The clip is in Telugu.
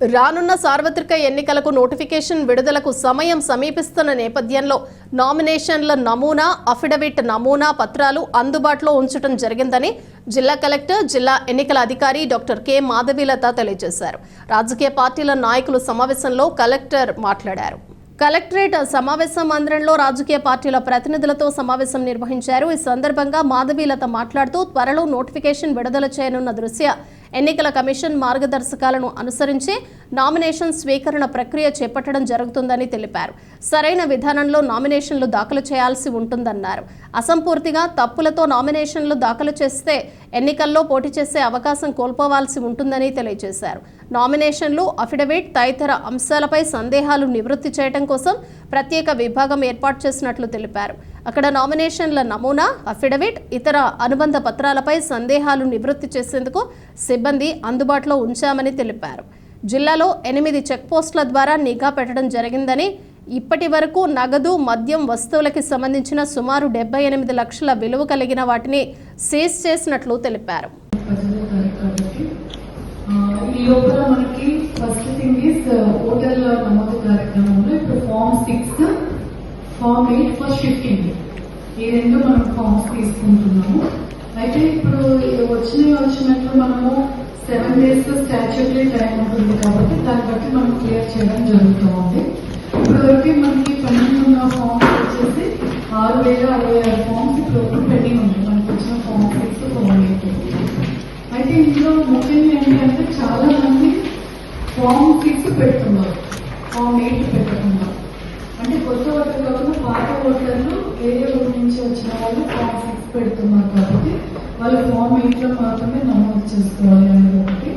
రానున్న సార్వత్రిక ఎన్నికలకు నోటిఫికేషన్ విడుదలకు సమయం సమీపిస్తున్న నేపథ్యంలో నామినేషన్ల నమూనా అఫిడవిట్ నమూనా పత్రాలు అందుబాటులో ఉంచడం జరిగిందని జిల్లా కలెక్టర్ జిల్లా ఎన్నికల అధికారి డాక్టర్ కె. మాధవీలత తెలియజేశారు. రాజకీయ పార్టీల నాయకులు సమావేశంలో కలెక్టర్ మాట్లాడారు. కలెక్టరేట్ సమావేశ మందిరంలో రాజకీయ పార్టీల ప్రతినిధులతో సమావేశం నిర్వహించారు. ఈ సందర్భంగా మాధవీలత మాట్లాడుతూ త్వరలో నోటిఫికేషన్ విడుదల చేయనున్న దృశ్య ఎన్నికల కమిషన్ మార్గదర్శకాలను అనుసరించి నామినేషన్ స్వీకరణ ప్రక్రియ చేపట్టడం జరుగుతుందని తెలిపారు. సరైన విధానంలో నామినేషన్లు దాఖలు చేయాల్సి ఉంటుందన్నారు. అసంపూర్తిగా తప్పులతో నామినేషన్లు దాఖలు చేస్తే ఎన్నికల్లో పోటీ చేసే అవకాశం కోల్పోవాల్సి ఉంటుందని తెలియజేశారు. నామినేషన్లు అఫిడవిట్ తదితర అంశాలపై సందేహాలు నివృత్తి చేయడం కోసం ప్రత్యేక విభాగం ఏర్పాటు చేసినట్లు తెలిపారు. అక్కడ నామినేషన్ల నమూనా అఫిడవిట్ ఇతర అనుబంధ పత్రాలపై సందేహాలు నివృత్తి చేసేందుకు సిబ్బంది అందుబాటులో ఉంచామని తెలిపారు. జిల్లాలో ఎనిమిది చెక్పోస్టుల ద్వారా నిఘా పెట్టడం జరిగిందని ఇప్పటి వరకు నగదు మద్యం వస్తువులకి సంబంధించిన సుమారు డెబ్బై ఎనిమిది లక్షల విలువ కలిగిన వాటిని సీజ్ చేసినట్లు తెలిపారు. ఈ లోపల మనకి ఫస్ట్ థింగ్ ఇస్ హోటల్ నమోదు కార్యక్రమంలో ఇప్పుడు form six form eight for shifting ఈ రెండు మనం ఫామ్స్ తీసుకుంటున్నాము. అయితే ఇప్పుడు వచ్చినవి వచ్చినట్లు మనము సెవెన్ డేస్ స్టాచ్యూటరీ టైం ఉంటుంది కాబట్టి దాన్ని బట్టి మనం క్లియర్ చేయడం జరుగుతూ ఉంది ఇప్పుడు వరకు మనకి పెండింగ్ ఉన్న ఫామ్స్ వచ్చేసి ఆరు వేల అరవై ఆరు ఫామ్స్ ఇప్పుడు పెండింగ్ ఉంది. మనకి వచ్చిన ఫామ్ సిక్స్ ఫామ్ ఎయిట్ అయితే ఇందులో ముఖ్యంగా ఏంటంటే చాలా మంది ఫామ్ సిక్స్ పెడుతున్నారు ఫామ్ ఎయిట్ పెట్టకుండా అంటే కొత్త ఓటర్లు కాకుండా పాత ఓటర్లు వేరే ఊరు నుంచి వచ్చిన వాళ్ళు ఫామ్ సిక్స్ పెడుతున్నారు కాబట్టి వాళ్ళు ఫామ్ ఎయిట్లో మాత్రమే నమోదు చేసుకోవాలి అనేది ఒకటి.